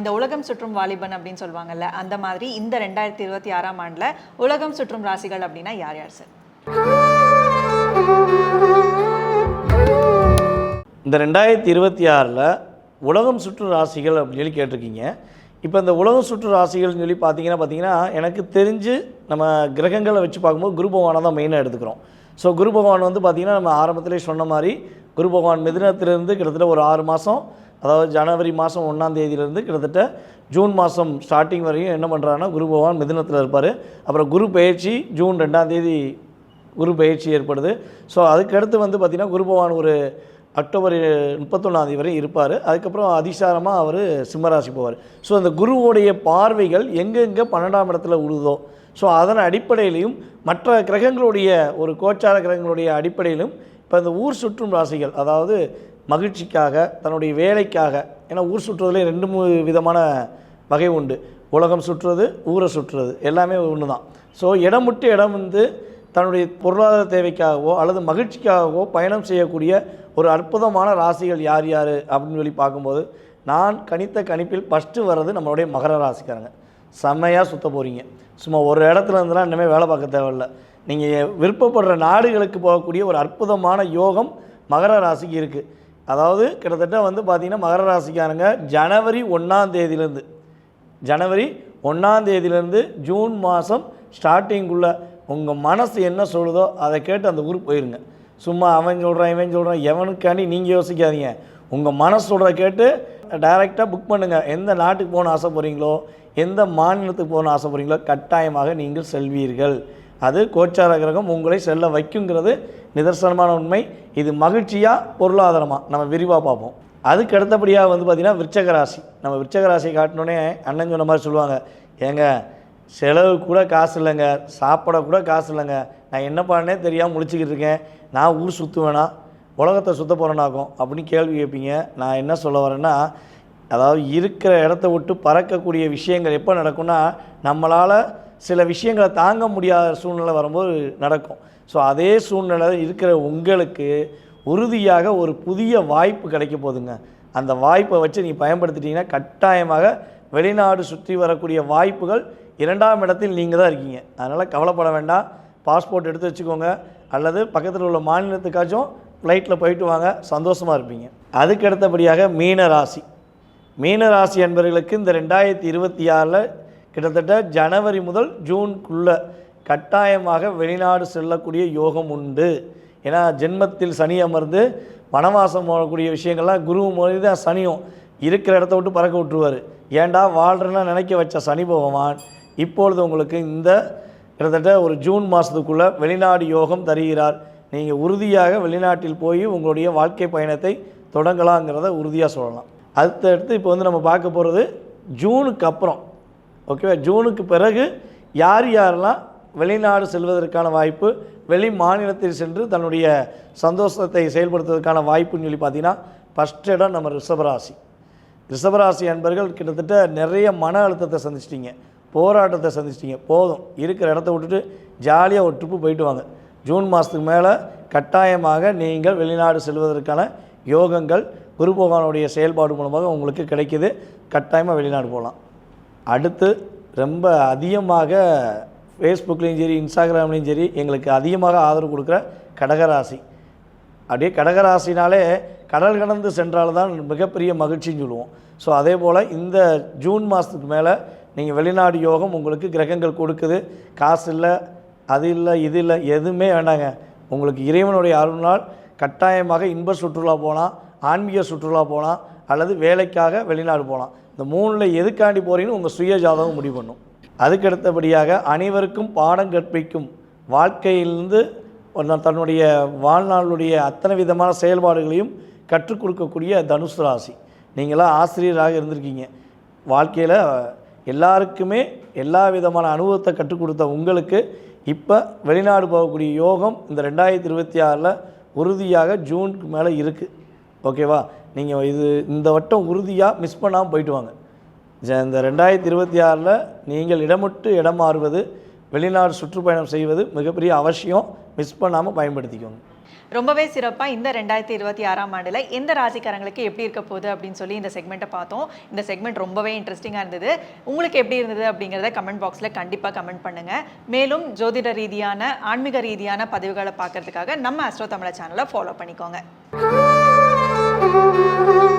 இந்த உலகம் சுற்றும் வாலிபன் அப்படின்னு சொல்லுவாங்கல்ல அந்த மாதிரி இந்த ரெண்டாயிரத்தி இருபத்தி ஆறாம் ஆண்டுல உலகம் சுற்றும் ராசிகள் அப்படின்னா யார் யார் சார்? இந்த ரெண்டாயிரத்தி இருபத்தி ஆறில் உலகம் சுற்று ராசிகள் அப்படின்னு சொல்லி கேட்டிருக்கீங்க. இப்போ இந்த உலகம் சுற்று ராசிகள்னு சொல்லி பார்த்தீங்கன்னா பார்த்தீங்கன்னா எனக்கு தெரிஞ்சு நம்ம கிரகங்களை வச்சு பார்க்கும்போது குரு பகவானை தான் மெயினாக எடுத்துக்கிறோம். ஸோ குரு பகவான் வந்து பார்த்திங்கன்னா நம்ம ஆரம்பத்திலே சொன்ன மாதிரி குரு பகவான் மிதினத்திலிருந்து கிட்டத்தட்ட ஒரு ஆறு மாதம் அதாவது ஜனவரி மாதம் ஒன்றாம் தேதியிலேருந்து கிட்டத்தட்ட ஜூன் மாதம் ஸ்டார்டிங் வரையும் என்ன பண்ணுறாங்கன்னா குரு பகவான் மிதினத்தில் இருப்பார். அப்புறம் குரு பயிற்சி ஜூன் ரெண்டாம் தேதி குரு பயிற்சி ஏற்படுது. ஸோ அதுக்கடுத்து வந்து பார்த்திங்கன்னா குரு பகவான் ஒரு அக்டோபர் முப்பத்தொன்னாந்தேதி வரை இருப்பார். அதுக்கப்புறம் அதிசாரமாக அவர் சிம்மராசி போவார். ஸோ அந்த குருவுடைய பார்வைகள் எங்கெங்கே பன்னெண்டாம் இடத்துல உழுதோ ஸோ அதன் அடிப்படையிலையும் மற்ற கிரகங்களுடைய ஒரு கோச்சார கிரகங்களுடைய அடிப்படையிலும் இப்போ இந்த ஊர் சுற்றும் ராசிகள் அதாவது மகிழ்ச்சிக்காக தன்னுடைய வேலைக்காக ஏன்னா ஊர் சுற்றுறதுலேயே ரெண்டு மூணு விதமான வகை உண்டு. உலகம் சுற்றுறது ஊரை சுற்றுறது எல்லாமே ஒன்று தான் ஸோ இடம் விட்டு இடம் வந்து தன்னுடைய பொருளாதார தேவைக்காகவோ அல்லது மகிழ்ச்சிக்காகவோ பயணம் செய்யக்கூடிய ஒரு அற்புதமான ராசிகள் யார் யார் அப்படின்னு சொல்லி பார்க்கும்போது நான் கணித்த கணிப்பில் ஃபஸ்ட்டு வர்றது நம்மளுடைய மகர ராசிக்காரங்க. செம்மையாக சுத்த போகிறீங்க சும்மா ஒரு இடத்துல இருந்தெல்லாம் இனிமேல் வேலை பார்க்க தேவையில்ல. நீங்கள் விருப்பப்படுற நாடுகளுக்கு போகக்கூடிய ஒரு அற்புதமான யோகம் மகர ராசிக்கு இருக்குது அதாவது கிட்டத்தட்ட வந்து பார்த்திங்கன்னா மகர ராசிக்காரங்க ஜனவரி ஒன்றாம் தேதியிலேருந்து ஜனவரி ஒன்றாம் தேதியிலேருந்து ஜூன் மாதம் ஸ்டார்டிங்குள்ளே உங்கள் மனசு என்ன சொல்லுதோ அதை கேட்டு அந்த ஊருக்கு போயிருங்க. சும்மா அவன் சொல்கிறான் இவன் சொல்கிறான் எவனுக்காண்டி நீங்கள் யோசிக்காதீங்க. உங்கள் மனசு சொல்கிறத கேட்டு டைரெக்டாக புக் பண்ணுங்கள் எந்த நாட்டுக்கு போகணும்னு ஆசைப்படுறீங்களோ எந்த மாநிலத்துக்கு போகணும்னு ஆசைப்படுறீங்களோ கட்டாயமாக நீங்கள் செல்வீர்கள். அது கோச்சார கிரகம் உங்களை செல்ல வைக்குங்கிறது நிதர்சனமான உண்மை. இது மகிழ்ச்சியாக பொருளாதாரமாக நம்ம விரிவாக பார்ப்போம். அதுக்கு அடுத்தபடியாக வந்து பார்த்திங்கன்னா விருச்சகராசி நம்ம விருச்சகராசியை காட்டினோடனே அண்ணன் சொன்ன மாதிரி சொல்லுவாங்க ஏங்க செலவு கூட காசு இல்லைங்க சாப்பிட கூட காசு இல்லைங்க. நான் என்ன பண்ணே தெரியாமல் முழிச்சிக்கிட்டு இருக்கேன். நான் ஊர் சுற்றுவேனா உலகத்தை சுத்த போகிறேனாக்கும் அப்படின்னு கேள்வி கேட்பீங்க. நான் என்ன சொல்ல வரேன்னா அதாவது இருக்கிற இடத்த விட்டு பறக்கக்கூடிய விஷயங்கள் எப்போ நடக்கும்னா நம்மளால் சில விஷயங்களை தாங்க முடியாத சூழ்நிலை வரும்போது நடக்கும். ஸோ அதே சூழ்நிலை இருக்கிற உங்களுக்கு உறுதியாக ஒரு புதிய வாய்ப்பு கிடைக்க போகுதுங்க. அந்த வாய்ப்பை வச்சு நீ பயன்படுத்திட்டீங்கன்னா கட்டாயமாக வெளிநாடு சுற்றி வரக்கூடிய வாய்ப்புகள் இரண்டாம் இடத்தில் நீங்கள் தான் இருக்கீங்க. அதனால் கவலைப்பட வேண்டாம். பாஸ்போர்ட் எடுத்து வச்சுக்கோங்க. அல்லது பக்கத்தில் உள்ள மாநிலத்துக்காச்சும் ஃப்ளைட்டில் போயிட்டு வாங்க. சந்தோஷமாக இருப்பீங்க. அதுக்கு அடுத்தபடியாக மீன ராசி மீன ராசி என்பவர்களுக்கு இந்த ரெண்டாயிரத்தி இருபத்தி ஆறில் கிட்டத்தட்ட ஜனவரி முதல் ஜூனுக்குள்ளே கட்டாயமாக வெளிநாடு செல்லக்கூடிய யோகம் உண்டு. ஏன்னா ஜென்மத்தில் சனி அமர்ந்து வனவாசம் போகக்கூடிய விஷயங்கள்லாம் குரு மொழி தான் சனியும் இருக்கிற இடத்த விட்டு பறக்க விட்டுருவார். ஏன்டா வாழ்றேன்னா நினைக்க வச்ச சனி பகவான் இப்பொழுது உங்களுக்கு இந்த கிட்டத்தட்ட ஒரு ஜூன் மாதத்துக்குள்ளே வெளிநாடு யோகம் தருகிறார். நீங்கள் உறுதியாக வெளிநாட்டில் போய் உங்களுடைய வாழ்க்கை பயணத்தை தொடங்கலாங்கிறத உறுதியாக சொல்லலாம். அடுத்தடுத்து இப்போ வந்து நம்ம பார்க்க போகிறது ஜூனுக்கு அப்புறம். ஓகேவா ஜூனுக்கு பிறகு யார் யாரெல்லாம் வெளிநாடு செல்வதற்கான வாய்ப்பு வெளி மாநிலத்தில் சென்று தன்னுடைய சந்தோஷத்தை செயல்படுத்துவதற்கான வாய்ப்புன்னு சொல்லி பார்த்தீங்கன்னா ஃபஸ்ட் இடம் நம்ம ரிஷபராசி. ரிஷபராசி அன்பர்கள் கிட்டத்தட்ட நிறைய மன அழுத்தத்தை சந்திச்சிட்டிங்க. போராட்டத்தை சந்திச்சிட்டிங்க. போதும். இருக்கிற இடத்த விட்டுட்டு ஜாலியாக ஒரு ட்ரிப்பு போயிட்டு வாங்க. ஜூன் மாதத்துக்கு மேலே கட்டாயமாக நீங்கள் வெளிநாடு செல்வதற்கான யோகங்கள் குரு பகவானுடைய செயல்பாடு மூலமாக உங்களுக்கு கிடைக்கிது. கட்டாயமாக வெளிநாடு போகலாம். அடுத்து ரொம்ப அதிகமாக ஃபேஸ்புக்லேயும் சரி இன்ஸ்டாகிராம்லேயும் சரி எங்களுக்கு அதிகமாக ஆதரவு கொடுக்குற கடகராசி. அப்படியே கடகராசினாலே கடல் கடந்து சென்றால்தான் மிகப்பெரிய மகிழ்ச்சின்னு சொல்லுவோம். ஸோ அதே போல் இந்த ஜூன் மாதத்துக்கு மேலே நீங்கள் வெளிநாடு யோகம் உங்களுக்கு கிரகங்கள் கொடுக்குது. காசு இல்லை அது இல்லை இது இல்லை எதுவுமே வேண்டாங்க. உங்களுக்கு இறைவனுடைய அருள்னால் கட்டாயமாக இன்ப சுற்றுலா போகலாம் ஆன்மீக சுற்றுலா போகலாம் அல்லது வேலைக்காக வெளிநாடு போகலாம் இந்த மூணில் எதுக்காண்டி போகிறீங்கன்னு உங்கள் சுய ஜாதகம் முடிவு பண்ணும். அதுக்கு அடுத்தபடியாக அனைவருக்கும் பாடம் கற்பிக்கும் வாழ்க்கையிலிருந்து தன்னுடைய வாழ்நாளுடைய அத்தனை விதமான செயல்பாடுகளையும் கற்றுக் கொடுக்கக்கூடிய தனுசு ராசி. நீங்களாம் ஆசிரியராக இருந்திருக்கீங்க. வாழ்க்கையில் எல்லாருக்குமே எல்லா விதமான அனுபவத்தை கற்றுக் கொடுத்த உங்களுக்கு இப்போ வெளிநாடு போகக்கூடிய யோகம் இந்த ரெண்டாயிரத்தி இருபத்தி ஆறில் உறுதியாக ஜூனுக்கு மேலே இருக்குது ஓகேவா? நீங்கள் இது இந்த வட்டம் உறுதியாக மிஸ் பண்ணாமல் போயிட்டு வாங்க ஜ- இந்த ரெண்டாயிரத்தி இருபத்தி ஆறில் நீங்கள் இடமிட்டு இடம் மாறுவது வெளிநாடு சுற்றுப்பயணம் செய்வது மிகப்பெரிய அவசியம். மிஸ் பண்ணாமல் பயன்படுத்திக்கோங்க. ரொம்பவே சிறப்பாக இந்த ரெண்டாயிரத்தி இருபத்தி ஆறாம் ஆண்டில் எந்த ராசிக்காரங்களுக்கு எப்படி இருக்க போகுது அப்படின்னு சொல்லி இந்த செக்மெண்ட்டை பார்த்தோம். இந்த செக்மெண்ட் ரொம்பவே இன்ட்ரெஸ்டிங்காக இருந்தது. உங்களுக்கு எப்படி இருந்தது அப்படிங்கிறத கமெண்ட் பாக்ஸில் கண்டிப்பாக கமெண்ட் பண்ணுங்கள் மேலும் ஜோதிட ரீதியான ஆன்மீக ரீதியான பதிவுகளை பார்க்கறதுக்காக நம்ம அஸ்ட்ரோ தமிழ சேனலை ஃபாலோ பண்ணிக்கோங்க. Música